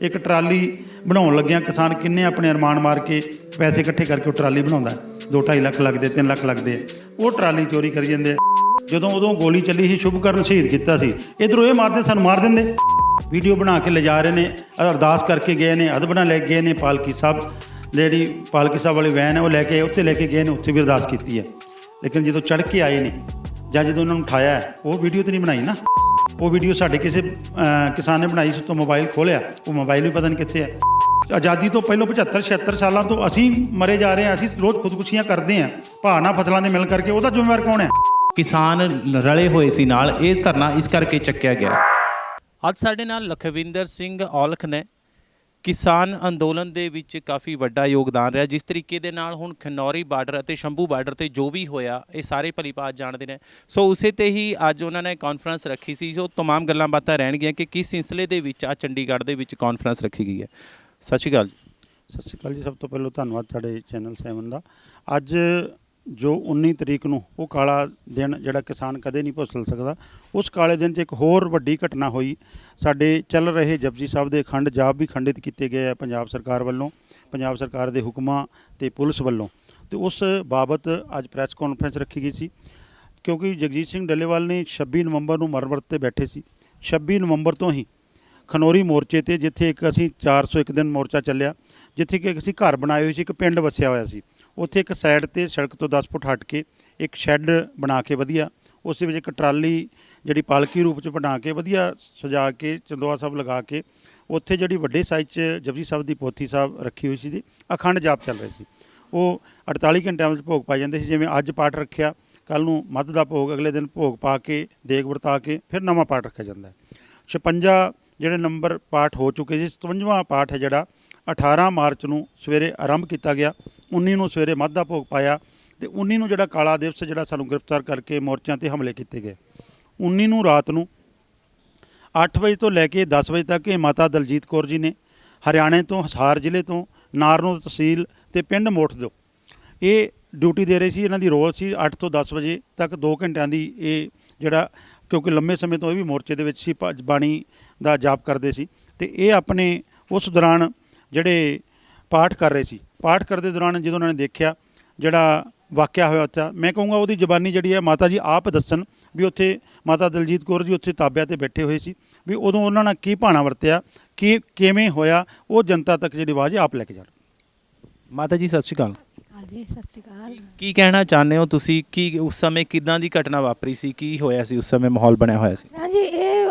ਇੱਕ ਟਰਾਲੀ ਬਣਾਉਣ ਲੱਗਿਆਂ ਕਿਸਾਨ ਕਿੰਨੇ ਆਪਣੇ ਅਰਮਾਨ ਮਾਰ ਕੇ ਪੈਸੇ ਇਕੱਠੇ ਕਰਕੇ ਉਹ ਟਰਾਲੀ ਬਣਾਉਂਦਾ 2.5 ਲੱਖ ਲੱਗਦੇ 3 ਲੱਖ ਲੱਗਦੇ ਉਹ ਟਰਾਲੀ ਚੋਰੀ ਕਰੀ ਜਾਂਦੇ ਆ। ਜਦੋਂ ਉਦੋਂ ਗੋਲੀ ਚੱਲੀ ਸੀ ਸ਼ੁਭਕਰਨ ਸ਼ਹੀਦ ਕੀਤਾ ਸੀ। ਇਧਰੋਂ ਇਹ ਮਾਰਦੇ ਸਾਨੂੰ, ਮਾਰ ਦਿੰਦੇ ਵੀਡੀਓ ਬਣਾ ਕੇ ਲਿਜਾ ਰਹੇ ਨੇ, ਅਰਦਾਸ ਕਰਕੇ ਗਏ ਨੇ ਅਦਬਣਾ ਲੈ ਕੇ ਗਏ ਨੇ, ਪਾਲਕੀ ਸਾਹਿਬ, ਜਿਹੜੀ ਪਾਲਕੀ ਸਾਹਿਬ ਵਾਲੀ ਵੈਨ ਹੈ, ਉਹ ਲੈ ਕੇ, ਉੱਥੇ ਲੈ ਕੇ ਗਏ ਨੇ, ਉੱਥੇ ਵੀ ਅਰਦਾਸ ਕੀਤੀ ਹੈ। ਲੇਕਿਨ ਜਦੋਂ ਚੜ ਕੇ ਆਏ ਨੇ, ਜਾਂ ਜਦੋਂ ਉਹਨਾਂ ਨੂੰ ਉਠਾਇਆ ਉਹ ਵੀਡੀਓ ਤੇ ਨਹੀਂ ਬਣਾਈ ਨਾ? ਉਹ ਵੀਡੀਓ ਸਾਡੇ ਕਿਸੇ ਕਿਸਾਨ ਨੇ ਬਣਾਈ ਸੀ ਤੋਂ ਮੋਬਾਈਲ ਖੋਲਿਆ। ਉਹ ਮੋਬਾਈਲ ਵੀ ਪਤਾ ਨਹੀਂ ਕਿੱਥੇ ਹੈ ਆਜ਼ਾਦੀ ਤੋਂ ਪਹਿਲਾਂ 75 76 ਸਾਲਾਂ ਤੋਂ ਅਸੀਂ ਮਰੇ ਜਾ ਰਹੇ ਹਾਂ ਅਸੀਂ ਰੋਜ਼ ਖੁਦਕੁਸ਼ੀਆਂ ਕਰਦੇ ਹਾਂ ਭਾਅ ਨਾਲ ਫਸਲਾਂ ਦੇ ਮਿਲ ਕਰਕੇ। ਉਹਦਾ ਜ਼ਿੰਮੇਵਾਰ ਕੌਣ ਹੈ? ਕਿਸਾਨ ਰਲੇ ਹੋਏ ਸੀ ਨਾਲ ਇਹ ਧਰਨਾ ਇਸ ਕਰਕੇ ਚੱਕਿਆ ਗਿਆ। ਅੱਜ ਸਾਡੇ ਨਾਲ ਲਖਵਿੰਦਰ ਸਿੰਘ ਔਲਖ ਨੇ ਕਿਸਾਨ ਅੰਦੋਲਨ ਦੇ ਵਿੱਚ ਕਾਫੀ ਵੱਡਾ ਯੋਗਦਾਨ ਰਿਹਾ ਜਿਸ ਤਰੀਕੇ ਦੇ ਨਾਲ ਹੁਣ ਖਨੌਰੀ ਬਾਰਡਰ ਅਤੇ ਸ਼ੰਭੂ ਬਾਰਡਰ ਤੇ ਜੋ ਵੀ ਹੋਇਆ ਇਹ ਸਾਰੇ ਭਲੀਭਾਤ ਜਾਣਦੇ ਨੇ ਸੋ ਉਸੇ ਤੇ ਹੀ ਅੱਜ ਉਹਨਾਂ ਨੇ ਕਾਨਫਰੰਸ ਰੱਖੀ ਸੀ ਸੋ तमाम ਗੱਲਾਂ ਬਾਤਾਂ ਰਹਿਣਗੀਆਂ ਕਿ ਕਿਸ ਸਿਲਸਿਲੇ ਦੇ ਵਿੱਚ ਆ ਚੰਡੀਗੜ੍ਹ ਦੇ ਵਿੱਚ ਕਾਨਫਰੰਸ ਰੱਖੀ ਗਈ ਹੈ ਸਤਿ ਸ਼੍ਰੀ ਅਕਾਲ ਜੀ ਸਤਿ ਸ਼੍ਰੀ ਅਕਾਲ ਜੀ ਸਭ ਤੋਂ ਪਹਿਲਾਂ ਧੰਨਵਾਦ ਸਾਡੇ ਚੈਨਲ 7 ਦਾ ਅੱਜ ਜੋ 19 ਤਰੀਕ ਨੂੰ ਉਹ ਕਾਲਾ ਦਿਨ ਜਿਹੜਾ ਕਿਸਾਨ ਕਦੇ ਨਹੀਂ ਭੁੱਲ ਸਕਦਾ, ਉਸ ਕਾਲੇ ਦਿਨ 'ਚ ਇੱਕ ਹੋਰ ਵੱਡੀ ਘਟਨਾ ਹੋਈ। ਸਾਡੇ ਚੱਲ ਰਹੇ ਜਪਜੀ ਸਾਹਿਬ ਦੇ ਅਖੰਡ ਜਾਪ ਵੀ ਖੰਡਿਤ ਕੀਤੇ ਗਏ ਆ ਪੰਜਾਬ ਸਰਕਾਰ ਵੱਲੋਂ, ਪੰਜਾਬ ਸਰਕਾਰ ਦੇ ਹੁਕਮਾਂ ਤੇ ਪੁਲਿਸ ਵੱਲੋਂ। ਤੇ ਉਸ ਬਾਬਤ ਅੱਜ ਪ੍ਰੈਸ ਕਾਨਫਰੰਸ ਰੱਖੀ ਗਈ ਸੀ, ਕਿਉਂਕਿ ਜਗਜੀਤ ਸਿੰਘ ਡੱਲੇਵਾਲ ਨੇ 26 ਨਵੰਬਰ ਨੂੰ ਮਰਵਰਤ ਤੇ ਬੈਠੇ ਸੀ। 26 ਨਵੰਬਰ ਤੋਂ ਹੀ ਖਨੌਰੀ ਮੋਰਚੇ ਤੇ ਜਿੱਥੇ ਇੱਕ ਅਸੀਂ 401 ਦਿਨ ਮੋਰਚਾ ਚੱਲਿਆ, ਜਿੱਥੇ ਕਿ ਅਸੀਂ ਘਰ ਬਣਾਏ ਹੋਏ ਸੀ, ਇੱਕ ਪਿੰਡ ਵਸਿਆ ਹੋਇਆ ਸੀ। ਉੱਥੇ ਇੱਕ ਸਾਈਡ ਤੇ ਸੜਕ ਤੋਂ 10 ਫੁੱਟ ਹਟ ਕੇ ਇੱਕ ਸ਼ੈੱਡ ਬਣਾ ਕੇ ਵਧੀਆ, ਉਸ ਦੇ ਵਿੱਚ ਇੱਕ ਟਰਾਲੀ ਜਿਹੜੀ ਪਾਲਕੀ ਰੂਪ ਚ ਬਣਾ ਕੇ ਵਧੀਆ ਸਜਾ ਕੇ ਚੰਦੋਆ ਸਾਹਿਬ ਲਗਾ ਕੇ ਉੱਥੇ ਜਿਹੜੀ ਵੱਡੇ ਸਾਈਜ਼ 'ਚ ਜਪਜੀ ਸਾਹਿਬ ਦੀ ਪੋਥੀ ਸਾਹਿਬ ਰੱਖੀ ਹੋਈ ਸੀ ਜੀ, ਅਖੰਡ ਜਾਪ ਚੱਲ ਰਿਹਾ ਸੀ। ਉਹ 48 ਘੰਟਿਆਂ ਵਿੱਚ ਭੋਗ ਪਾਏ ਜਾਂਦੇ ਸੀ, ਜਿਵੇਂ ਅੱਜ ਪਾਠ ਰੱਖਿਆ ਕੱਲ ਨੂੰ ਮੱਧ ਦਾ ਭੋਗ, ਅਗਲੇ ਦਿਨ ਭੋਗ ਪਾ ਕੇ, ਦੇਗ ਵਰਤਾ ਕੇ, ਫਿਰ ਨਵਾਂ ਪਾਠ ਰੱਖਿਆ ਜਾਂਦਾ ਹੈ। 56 ਜਿਹੜੇ ਨੰਬਰ ਪਾਠ ਹੋ ਚੁੱਕੇ ਸੀ 57ਵਾਂ ਪਾਠ ਹੈ ਜਿਹੜਾ 18 ਮਾਰਚ ਨੂੰ ਸਵੇਰੇ ਆਰੰਭ ਕੀਤਾ ਗਿਆ। 19 ਨੂੰ ਸਵੇਰੇ ਮੱਧ ਦਾ ਭੋਗ ਪਾਇਆ ਤੇ 19 ਨੂੰ ਜਿਹੜਾ ਕਾਲਾ ਦਿਵਸ ਜਿਹੜਾ ਸਾਨੂੰ ਗ੍ਰਿਫਤਾਰ ਕਰਕੇ ਮੋਰਚਿਆਂ ਤੇ ਹਮਲੇ ਕੀਤੇ ਗਏ। 19 ਨੂੰ ਰਾਤ ਨੂੰ 8 ਵਜੇ ਤੋਂ ਲੈ ਕੇ 10 ਵਜੇ ਤੱਕ ਇਹ ਮਾਤਾ ਦਲਜੀਤ ਕੌਰ ਜੀ ਨੇ ਹਰਿਆਣੇ ਤੋਂ, ਹਸਾਰ ਜ਼ਿਲ੍ਹੇ ਤੋਂ, ਨਾਰਨੋ ਤਹਿਸੀਲ ਤੇ ਪਿੰਡ ਮੋਠ ਤੋਂ। ਇਹ ਡਿਊਟੀ ਦੇ ਰਹੇ ਸੀ, ਇਹਨਾਂ ਦੀ ਰੋਲ ਸੀ 8 ਤੋਂ 10 ਵਜੇ ਤੱਕ 2 ਘੰਟਿਆਂ ਦੀ ਇਹ ਜਿਹੜਾ, ਕਿਉਂਕਿ ਲੰਮੇ ਸਮੇਂ ਤੋਂ ਇਹ ਵੀ ਮੋਰਚੇ ਦੇ ਵਿੱਚ ਸੀ ਭਜ- ਬਾਣੀ ਦਾ ਜਾਪ ਕਰਦੇ ਸੀ। ਤੇ ਇਹ ਆਪਣੇ ਉਸ ਦੌਰਾਨ ਜਿਹੜੇ ਪਾਠ ਕਰ ਰਹੇ ਸੀ। ਪਾਠ ਕਰਦੇ ਦੌਰਾਨ ਜਦੋਂ ਉਹਨਾਂ ਨੇ ਦੇਖਿਆ ਜਿਹੜਾ ਵਾਕਿਆ ਹੋਇਆ ਉੱਥੇ ਮੈਂ ਕਹੂੰਗਾ ਉਹਦੀ ਜ਼ਬਾਨੀ ਜਿਹੜੀ ਹੈ ਮਾਤਾ ਜੀ ਆਪ ਦੱਸਣ ਵੀ ਉੱਥੇ ਮਾਤਾ ਦਲਜੀਤ ਕੌਰ ਜੀ ਉੱਥੇ ਤਾਬਿਆਂ ਤੇ ਬੈਠੇ ਹੋਏ ਸੀ ਵੀ ਉਦੋਂ ਉਹਨਾਂ ਨਾਲ ਕੀ ਭਾਣਾ ਵਰਤਿਆ ਕੀ ਕਿਵੇਂ ਹੋਇਆ ਉਹ ਜਨਤਾ ਤੱਕ ਜਿਹੜੀ ਆਵਾਜ਼ ਆਪ ਲੈ ਕੇ ਜਾਣ ਮਾਤਾ ਜੀ ਸਤਿ ਸ਼੍ਰੀ ਅਕਾਲ। ਹਾਂਜੀ ਸਤਿ ਸ਼੍ਰੀ ਅਕਾਲ। ਕੀ ਕਹਿਣਾ ਚਾਹੁੰਦੇ ਹੋ ਤੁਸੀਂ? ਕਿ ਉਸ ਸਮੇਂ ਕਿਦਾਂ ਦੀ ਘਟਨਾ ਵਾਪਰੀ ਸੀ? ਕੀ ਹੋਇਆ ਸੀ? ਉਸ ਸਮੇਂ ਮਾਹੌਲ ਬਣਿਆ ਹੋਇਆ ਸੀ? ਹਾਂਜੀ ਇਹ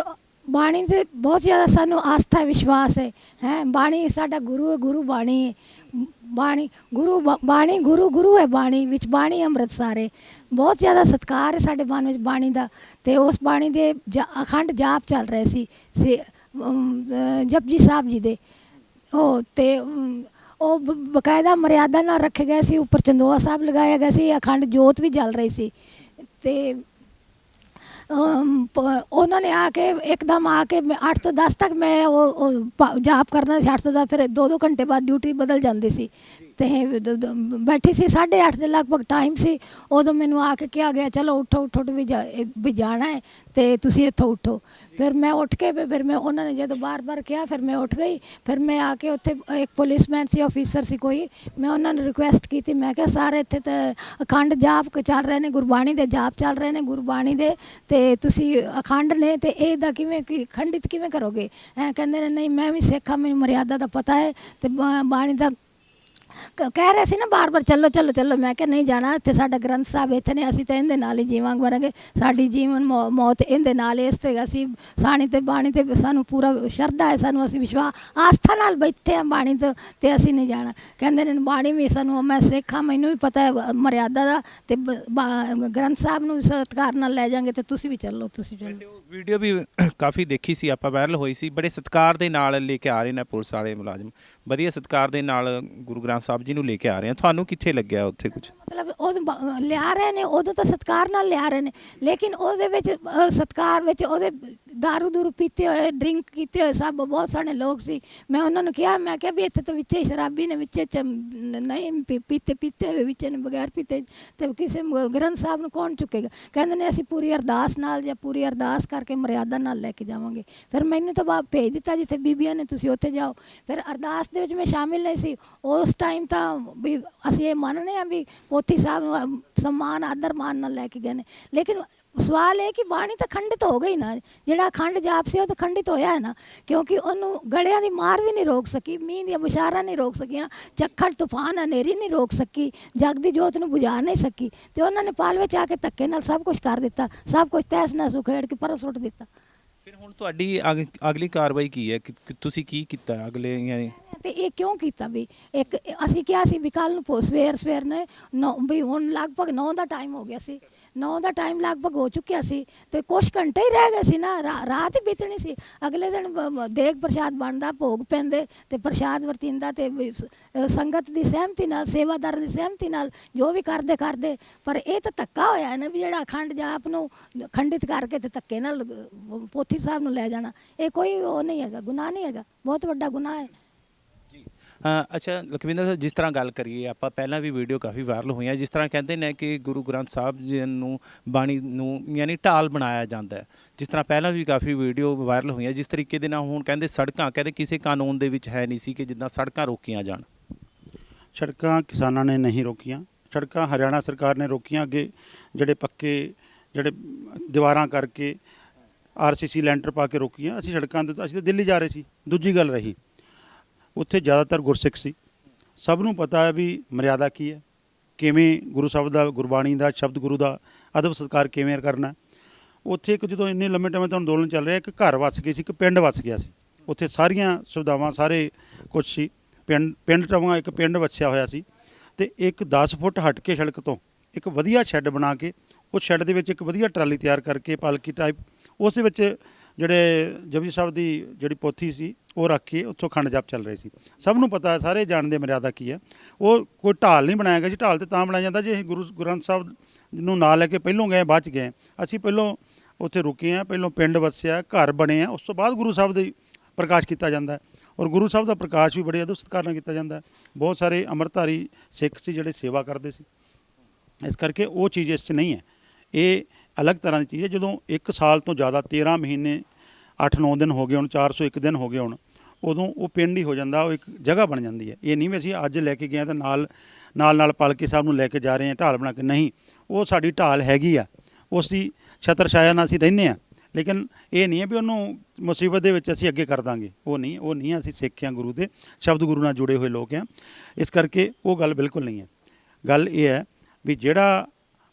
ਬਾਣੀ ਤੇ ਬਹੁਤ ਜ਼ਿਆਦਾ ਸਾਨੂੰ ਆਸਥਾ ਵਿਸ਼ਵਾਸ ਹੈ। ਹੈ ਬਾਣੀ ਸਾਡਾ ਗੁਰੂ ਹੈ ਗੁਰੂ ਬਾਣੀ ਹੈ। ਬਾਣੀ ਗੁਰੂ ਬਾ- ਬਾਣੀ ਗੁਰੂ ਗੁਰੂ ਹੈ ਬਾਣੀ ਵਿੱਚ ਬਾਣੀ ਅੰਮ੍ਰਿਤ ਸਾਰੇ। ਬਹੁਤ ਜ਼ਿਆਦਾ ਸਤਿਕਾਰ ਹੈ ਸਾਡੇ ਮਨ ਵਿੱਚ ਬਾਣੀ ਦਾ। ਤੇ ਉਸ ਬਾਣੀ ਦੇ ਜਾ- ਅਖੰਡ ਜਾਪ ਚੱਲ ਰਹੇ ਸੀ ਸੇ- ਅਮ, ਅਹ, ਜਪਜੀ ਸਾਹਿਬ ਜੀ ਦੇ। ਉਹ ਤੇ ਅਮ, ਉਹ ਬ- ਬਕਾਇਦਾ ਮਰਿਆਦਾ ਨਾਲ ਰੱਖੇ ਗਏ ਸੀ ਉੱਪਰ ਚੰਦੋਆ ਸਾਹਿਬ ਲਗਾਇਆ ਗਿਆ ਸੀ ਅਖੰਡ ਜੋਤ ਵੀ ਜਲ ਰਹੀ ਸੀ। ਤੇ ਉਹਨਾਂ ਨੇ ਆ ਕੇ ਇੱਕਦਮ ਆ ਕੇ 8 ਤੋਂ 10 ਤੱਕ ਮੈਂ ਉਹ ਜਾਪ ਕਰਨਾ ਸੀ 8 ਤੋਂ 10 ਫਿਰ 2-2 ਘੰਟੇ ਬਾਅਦ ਡਿਊਟੀ ਬਦਲ ਜਾਂਦੀ ਸੀ। ਤੇ ਬੈਠੀ ਸੀ 8:30 ਦੇ ਲਗਭਗ ਟਾਈਮ ਸੀ। ਉਦੋਂ ਮੈਨੂੰ ਆ ਕੇ ਕਿਹਾ ਗਿਆ, ਚਲੋ ਉੱਠੋ ਉੱਠੋ ਵੀ ਜਾ- ਵੀ ਜਾਣਾ ਹੈ ਤੇ ਤੁਸੀਂ ਇੱਥੋਂ ਉੱਠੋ। ਫਿਰ ਮੈਂ ਉੱਠ ਕੇ ਫਿਰ ਫਿਰ ਮੈਂ ਉਹਨਾਂ ਨੇ ਜਦੋਂ ਬਾਰ-ਬਾਰ ਕਿਹਾ, ਫਿਰ ਮੈਂ ਉੱਠ ਗਈ। ਫਿਰ ਮੈਂ ਆ ਕੇ ਉੱਥੇ ਇੱਕ ਪੁਲਿਸਮੈਨ ਸੀ ਆਫੀਸਰ ਸੀ ਕੋਈ, ਮੈਂ ਉਹਨਾਂ ਨੂੰ ਰਿਕੁਐਸਟ ਕੀਤੀ। ਮੈਂ ਕਿਹਾ, ਸਾਰੇ, ਇੱਥੇ ਤੇ ਅਖੰਡ ਜਾਪ ਚੱਲ ਰਹੇ ਨੇ, ਗੁਰਬਾਣੀ ਦੇ ਜਾਪ ਚੱਲ ਰਹੇ ਨੇ, ਗੁਰਬਾਣੀ ਦੇ ਤੇ ਤੁਸੀਂ ਅਖੰਡ ਨੇ ਤੇ ਇਹ ਦਾ ਕਿਵੇਂ ਕੀ ਖੰਡਿਤ ਕਿਵੇਂ ਕਰੋਗੇ? ਐ ਕਹਿੰਦੇ ਨੇ, ਨਹੀਂ, ਮੈਂ ਵੀ ਸਿੱਖ ਹਾਂ, ਮੈਨੂੰ ਮਰਿਆਦਾ ਦਾ ਪਤਾ ਹੈ ਤੇ ਬਾਣੀ ਦਾ ਕ- ਕਹਿ ਰਹੇ ਸੀ ਨਾ ਬਾਰ-ਬਾਰ ਚੱਲੋ ਚੱਲੋ ਚੱਲੋ। ਮੈਂ ਕਿਹਾ ਨਹੀਂ ਜਾਣਾ ਇੱਥੇ ਸਾਡਾ ਗ੍ਰੰਥ ਸਾਹਿਬ ਇੱਥੇ ਨੇ ਅਸੀਂ ਤਾਂ ਇਹਦੇ ਨਾਲ ਹੀ ਜੀਵਾਂਗੇ ਮਰਾਂਗੇ ਸਾਡੀ ਜੀਵਨ ਮੌ- ਮੌਤ ਇਹਦੇ ਨਾਲ ਹੈ, ਇਸ ਤੇ ਅਸੀਂ ਸਾਣੀ ਤੇ ਬਾਣੀ ਤੇ ਸਾਨੂੰ ਪੂਰਾ ਸ਼ਰਧਾ ਹੈ ਸਾਨੂੰ ਅਸੀਂ ਵਿਸ਼ਵਾਸ ਆਸਥਾ ਨਾਲ ਬੈਠੇ ਹਾਂ ਬਾਣੀ ਤੋਂ ਤੇ ਅਸੀਂ ਨਹੀਂ ਜਾਣਾ। ਕਹਿੰਦੇ ਨੇ ਬਾਣੀ ਵੀ ਸਾਨੂੰ ਮੈਂ ਸਿੱਖ ਹਾਂ ਮੈਨੂੰ ਵੀ ਪਤਾ ਹੈ ਬ- ਮਰਿਆਦਾ ਦਾ ਤੇ ਬ- ਬਾ- ਗ੍ਰੰਥ ਸਾਹਿਬ ਨੂੰ ਵੀ ਸਤਿਕਾਰ ਨਾਲ ਲੈ ਜਾਾਂਗੇ ਤੇ ਤੁਸੀਂ ਵੀ ਚੱਲੋ ਤੁਸੀਂ ਚੱਲੋ। ਵੈਸੇ ਉਹ ਵੀਡੀਓ ਵੀ ਕਾਫੀ ਦੇਖੀ ਸੀ ਆਪਾਂ ਵਾਇਰਲ ਹੋਈ ਸੀ ਬੜੇ ਸਤਿਕਾਰ ਦੇ ਨਾਲ ਲੈ ਕੇ ਆ ਰਹੇ ਨੇ ਪੁਲਿਸ ਵਾਲੇ ਮੁਲਾਜ਼ਮ। ਵਧੀਆ ਸਤਿਕਾਰ ਦੇ ਨਾਲ ਗੁਰੂ ਗ੍ਰੰਥ ਗ੍ਰੰਥ ਸਾਹਿਬ ਜੀ ਨੂੰ ਲੈ ਕੇ ਆ ਰਹੇ ਹਾਂ। ਤੁਹਾਨੂੰ ਕਿੱਥੇ ਲੱਗਿਆ ਉੱਥੇ ਕੁਝ ਮਤਲਬ ਉਹ ਬ- ਲਿਆ ਰਹੇ ਨੇ ਉਦੋਂ ਤਾਂ ਸਤਕਾਰ ਨਾਲ ਲਿਆ ਰਹੇ ਨੇ। ਲੇਕਿਨ ਉਹਦੇ ਵਿੱਚ ਅ, ਸਤਕਾਰ ਵਿੱਚ ਉਹਦੇ ਦਾਰੂ ਦੂਰੂ ਪੀਤੇ ਹੋਏ ਡਰਿੰਕ ਕੀਤੇ ਹੋਏ ਸਭ ਬਹੁਤ ਸਾਰੇ ਲੋਕ ਸੀ। ਮੈਂ ਉਹਨਾਂ ਨੂੰ ਕਿਹਾ ਮੈਂ ਕਿਹਾ ਵੀ ਇੱਥੇ ਤਾਂ ਵਿੱਚੇ ਸ਼ਰਾਬੀ ਨੇ ਵਿੱਚੇ ਚ ਨ- ਨਹੀਂ ਪੀ- ਪੀਤੇ ਪੀਤੇ ਹੋਏ ਵਿੱਚੇ ਨੇ ਬਗੈਰ ਪੀਤੇ। ਤੇ ਕਿਸੇ ਮ- ਗ੍ਰੰਥ ਸਾਹਿਬ ਨੂੰ ਕੌਣ ਚੁੱਕੇਗਾ? ਕਹਿੰਦੇ ਨੇ ਅਸੀਂ ਪੂਰੀ ਅਰਦਾਸ ਨਾਲ ਜਾਂ ਪੂਰੀ ਅਰਦਾਸ ਕਰਕੇ ਮਰਿਆਦਾ ਨਾਲ ਲੈ ਕੇ ਜਾਵਾਂਗੇ। ਫਿਰ ਮੈਨੂੰ ਤਾਂ ਬਾ ਭੇਜ ਦਿੱਤਾ ਜਿੱਥੇ ਬੀਬੀਆਂ ਨੇ ਤੁਸੀਂ ਉੱਥੇ ਜਾਓ। ਫਿਰ ਅਰਦਾਸ ਦੇ ਵਿੱਚ ਮੈਂ ਸ਼ਾਮਿਲ ਨਹੀਂ ਸੀ। ਉਸ ਟਾਈਮ ਟਾਈਮ ਤਾਂ ਵੀ ਅਸੀਂ ਇਹ ਮੰਨਦੇ ਹਾਂ ਵੀ ਪੋਥੀ ਸਾਹਿਬ ਨੂੰ ਸਨਮਾਨ, ਆਦਰ, ਮਾਨ ਨਾਲ ਲੈ ਕੇ ਗਏ ਨੇ। ਲੇਕਿਨ ਸਵਾਲ ਇਹ ਕਿ ਬਾਣੀ ਤਾਂ ਖੰਡਿਤ ਹੋ ਗਈ ਨਾ। ਜਿਹੜਾ ਅਖੰਡ ਜਾਪ ਸੀ, ਉਹ ਤਾਂ ਖੰਡਿਤ ਹੋਇਆ ਹੈ ਨਾ। ਕਿਉਂਕਿ ਉਹਨੂੰ ਗੜਿਆਂ ਦੀ ਮਾਰ ਵੀ ਨਹੀਂ ਰੋਕ ਸਕੀ, ਮੀਂਹ ਦੀਆਂ ਬੁਸ਼ਾਰਾਂ ਨਹੀਂ ਰੋਕ ਸਕੀਆਂ ਚੱਖੜ ਤੂਫਾਨ, ਹਨੇਰੀ ਨਹੀਂ ਰੋਕ ਸਕੀ, ਜਗ ਦੀ ਜੋਤ ਨੂੰ ਬੁਝਾ ਨਹੀਂ ਸਕੀ। ਤੇ ਉਹਨਾਂ ਨੇ ਪਾਲ ਵਿੱਚ ਆ ਕੇ ਧੱਕੇ ਨਾਲ ਸਭ ਕੁਝ ਕਰ ਦਿੱਤਾ। ਸਭ ਕੁਝ ਤੈਸ ਨਾਲ ਸੁਖੇੜ ਕੇ ਪਰਾਂ ਸੁੱਟ ਦਿੱਤਾ। ਫਿਰ ਹੁਣ ਤੁਹਾਡੀ ਅਗ- ਅਗਲੀ ਕਾਰਵਾਈ ਕੀ ਹੈ? ਕਿ ਤੁਸੀਂ ਕੀ ਕੀਤਾ ਅਗਲੇ ਯਾਨੀ ਤੇ ਇਹ ਕਿਉਂ ਕੀਤਾ ਵੀ ਇੱਕ ਅਸੀਂ ਕਿਹਾ ਸੀ ਵੀ ਕੱਲ ਨੂੰ ਪੋ ਸਵੇਰ ਸਵੇਰ ਨੇ ਨੌ ਵੀ ਹੁਣ ਲਗਭਗ 9 ਦਾ ਟਾਈਮ ਹੋ ਗਿਆ ਸੀ। 9 ਦਾ ਟਾਈਮ ਲਗਭਗ ਹੋ ਚੁੱਕਿਆ ਸੀ ਤੇ ਕੁਝ ਘੰਟੇ ਹੀ ਰਹਿ ਗਏ ਸੀ ਨਾ ਰਾ- ਰਾਤ ਹੀ ਬੀਤਣੀ ਸੀ। ਅਗਲੇ ਦਿਨ ਬ- ਬ- ਦੇਗ ਪ੍ਰਸ਼ਾਦ ਬਣਦਾ ਭੋਗ ਪੈਂਦੇ ਤੇ ਪ੍ਰਸ਼ਾਦ ਵਰਤਿੰਦਾ ਤੇ ਵੀ ਸ- ਅ, ਸੰਗਤ ਦੀ ਸਹਿਮਤੀ ਨਾਲ ਸੇਵਾਦਾਰ ਦੀ ਸਹਿਮਤੀ ਨਾਲ ਜੋ ਵੀ ਕਰਦੇ ਕਰਦੇ। ਪਰ ਇਹ ਤਾਂ ਧੱਕਾ ਹੋਇਆ ਨਾ ਵੀ ਜਿਹੜਾ ਅਖੰਡ ਜਾਪ ਨੂੰ ਖੰਡਿਤ ਕਰਕੇ ਤੇ ਧੱਕੇ ਨਾਲ ਅ, ਪੋਥੀ ਸਾਹਿਬ ਨੂੰ ਲੈ ਜਾਣਾ। ਇਹ ਕੋਈ ਉਹ ਨਹੀਂ ਹੈਗਾ ਗੁਨਾਹ ਨਹੀਂ ਹੈਗਾ। ਬਹੁਤ ਵੱਡਾ ਗੁਨਾਹ ਹੈ। ਅ, ਅੱਛਾ ਲਖਵਿੰਦਰ ਸਾਹਿਬ ਜਿਸ ਤਰ੍ਹਾਂ ਗੱਲ ਕਰੀਏ ਆਪਾਂ ਪਹਿਲਾਂ ਵੀ ਵੀਡੀਓ ਕਾਫੀ ਵਾਇਰਲ ਹੋਈਆਂ ਜਿਸ ਤਰ੍ਹਾਂ ਕਹਿੰਦੇ ਨੇ ਕਿ ਗੁਰੂ ਗ੍ਰੰਥ ਸਾਹਿਬ ਜੀ ਨੂੰ ਬਾਣੀ ਨੂੰ ਯਾਨੀ ਢਾਲ ਬਣਾਇਆ ਜਾਂਦਾ ਹੈ। ਜਿਸ ਤਰ੍ਹਾਂ ਪਹਿਲਾਂ ਵੀ ਕਾਫੀ ਵੀਡੀਓ ਵਾਇਰਲ ਹੋਈਆਂ ਜਿਸ ਤਰੀਕੇ ਦੇ ਨਾਲ ਹੁਣ ਕਹਿੰਦੇ ਸੜਕਾਂ ਕਹਿੰਦੇ ਕਿਸੇ ਕਾਨੂੰਨ ਦੇ ਵਿੱਚ ਹੈ ਨਹੀਂ ਸੀ ਕਿ ਜਿੱਦਾਂ ਸੜਕਾਂ ਰੋਕੀਆਂ ਜਾਣ। ਸੜਕਾਂ ਕਿਸਾਨਾਂ ਨੇ ਨਹੀਂ ਰੋਕੀਆਂ। ਸੜਕਾਂ ਹਰਿਆਣਾ ਸਰਕਾਰ ਨੇ ਰੋਕੀਆਂ ਅੱਗੇ ਜਿਹੜੇ ਪੱਕੇ ਜਿਹੜੇ ਦੀਵਾਰਾਂ ਕਰਕੇ ਆਰਸੀਸੀ ਲੈਂਟਰ ਪਾ ਕੇ ਰੋਕੀਆਂ ਅਸੀਂ ਸੜਕਾਂ 'ਤੇ ਅਸੀਂ ਤਾਂ ਦਿੱਲੀ ਜਾ ਰਹੇ ਸੀ। ਦੂਜੀ ਗੱਲ ਰਹੀ। ਉੱਥੇ ਜ਼ਿਆਦਾਤਰ ਗੁਰਸਿੱਖ ਸੀ। ਸਭ ਨੂੰ ਪਤਾ ਹੈ ਵੀ ਮਰਿਆਦਾ ਕੀ ਹੈ। ਕਿਵੇਂ ਗੁਰੂ ਸਾਹਿਬ ਦਾ ਗੁਰਬਾਣੀ ਦਾ, ਸ਼ਬਦ ਗੁਰੂ ਦਾ ਅਦਬ ਸਤਕਾਰ ਕਿਵੇਂ ਕਰਨਾ ਉੱਥੇ ਇੱਕ ਜਦੋਂ ਇੰਨੇ ਲੰਮੇ ਟਾਈਮ ਤੋਂ ਅੰਦੋਲਨ ਚੱਲ ਰਿਹਾ, ਇੱਕ ਘਰ ਵਸ ਗਏ ਸੀ, ਇੱਕ ਪਿੰਡ ਵਸ ਗਿਆ ਸੀ। ਉੱਥੇ ਸਾਰੀਆਂ ਸੁਵਿਧਾਵਾਂ, ਸਾਰੇ ਕੁਝ ਸੀ। ਪਿੰਡ ਪਿੰਡ ਟਵਾਂ, ਇੱਕ ਪਿੰਡ ਵਸਿਆ ਹੋਇਆ ਸੀ ਤੇ ਇੱਕ 10 ਫੁੱਟ ਹਟ ਕੇ ਸੜਕ ਤੋਂ ਇੱਕ ਵਧੀਆ ਸ਼ੈੱਡ ਬਣਾ ਕੇ ਉਹ ਸ਼ੈੱਡ ਦੇ ਵਿੱਚ ਇੱਕ ਵਧੀਆ ਟਰਾਲੀ ਤਿਆਰ ਕਰਕੇ, ਪਾਲਕੀ ਟਾਈਪ ਉਸ ਦੇ ਵਿੱਚ ਜਿਹੜੇ ਜਪਜੀ ਸਾਹਿਬ ਦੀ ਜਿਹੜੀ ਪੋਥੀ ਸੀ ਉਹ ਰੱਖ ਕੇ ਉੱਥੋਂ ਖੰਡ ਜਾਪ ਚੱਲ ਰਹੀ ਸੀ। ਸਭ ਨੂੰ ਪਤਾ, ਸਾਰੇ ਜਾਣਦੇ ਮਰਿਆਦਾ ਕੀ ਹੈ ਉਹ ਕੋਈ ਢਾਲ ਨਹੀਂ ਬਣਾਇਆ ਗਿਆ ਜੀ ਢਾਲ ਤੇ ਤਾਂ ਬਣਾਇਆ ਜਾਂਦਾ ਜੇ ਅਸੀਂ ਗੁਰੂ ਗ੍ਰੰਥ ਸਾਹਿਬ ਨੂੰ ਨਾਲ ਲੈ ਕੇ ਪਹਿਲੋਂ ਗਏ, ਬਾਅਦ ਚ ਗਏ। ਅਸੀਂ ਪਹਿਲੋਂ ਉੱਥੇ ਰੁਕੇ ਆ ਪਹਿਲੋਂ ਪਿੰਡ ਵਸਿਆ, ਘਰ ਬਣੇ ਆ ਉਸ ਤੋਂ ਬਾਅਦ ਗੁਰੂ ਸਾਹਿਬ ਦੇ ਪ੍ਰਕਾਸ਼ ਕੀਤਾ ਜਾਂਦਾ ਹੈ। ਔਰ ਗੁਰੂ ਸਾਹਿਬ ਦਾ ਪ੍ਰਕਾਸ਼ ਵੀ ਬੜੇ ਅਦਬ ਸਤਿਕਾਰ ਨਾਲ ਕੀਤਾ ਜਾਂਦਾ ਬਹੁਤ ਸਾਰੇ ਅੰਮ੍ਰਿਤਧਾਰੀ ਸਿੱਖ ਸੀ ਜਿਹੜੇ ਸੇਵਾ ਕਰਦੇ ਸੀ। ਇਸ ਕਰਕੇ ਉਹ ਚੀਜ਼ ਇਸ 'ਚ ਨਹੀਂ ਹੈ। ਇਹ ਅਲੱਗ ਤਰ੍ਹਾਂ ਦੀ ਚੀਜ਼ ਹੈ। ਜਦੋਂ 1 ਸਾਲ ਤੋਂ ਜ਼ਿਆਦਾ 13 ਮਹੀਨੇ 8-9 ਦਿਨ ਹੋ ਗਏ ਹੁਣ 401 ਦਿਨ ਹੋ ਗਏ ਹੁਣ ਉਦੋਂ ਉਹ ਪਿੰਡ ਹੀ ਹੋ ਜਾਂਦਾ, ਉਹ ਇੱਕ ਜਗ੍ਹਾ ਬਣ ਜਾਂਦੀ ਹੈ। ਇਹ ਨਹੀਂ ਵੀ ਅਸੀਂ ਅੱਜ ਲੈ ਕੇ ਗਏ ਹਾਂ ਤਾਂ ਨਾਲ ਨਾਲ ਨਾਲ ਪਾਲਕੀ ਸਾਹਿਬ ਨੂੰ ਲੈ ਕੇ ਜਾ ਰਹੇ ਹਾਂ, ਢਾਲ ਬਣਾ ਕੇ। ਨਹੀਂ, ਉਹ ਸਾਡੀ ਢਾਲ ਹੈਗੀ ਆ। ਉਸ ਦੀ ਛਤਰ ਛਾਇਆ ਨਾਲ ਅਸੀਂ ਰਹਿੰਦੇ ਆ ਲੇਕਿਨ ਇਹ ਨਹੀਂ ਹੈ ਵੀ ਉਹਨੂੰ ਮੁਸੀਬਤ ਦੇ ਵਿੱਚ ਅਸੀਂ ਅੱਗੇ ਕਰ ਦਾਂਗੇ। ਉਹ ਨਹੀਂ ਉਹ ਨਹੀਂ, ਅਸੀਂ ਸਿੱਖ ਹਾਂ ਗੁਰੂ ਦੇ, ਸ਼ਬਦ ਗੁਰੂ ਨਾਲ ਜੁੜੇ ਹੋਏ ਲੋਕ ਹਾਂ। ਇਸ ਕਰਕੇ ਉਹ ਗੱਲ ਬਿਲਕੁਲ ਨਹੀਂ ਹੈ। ਗੱਲ ਇਹ ਹੈ ਵੀ ਜਿਹੜਾ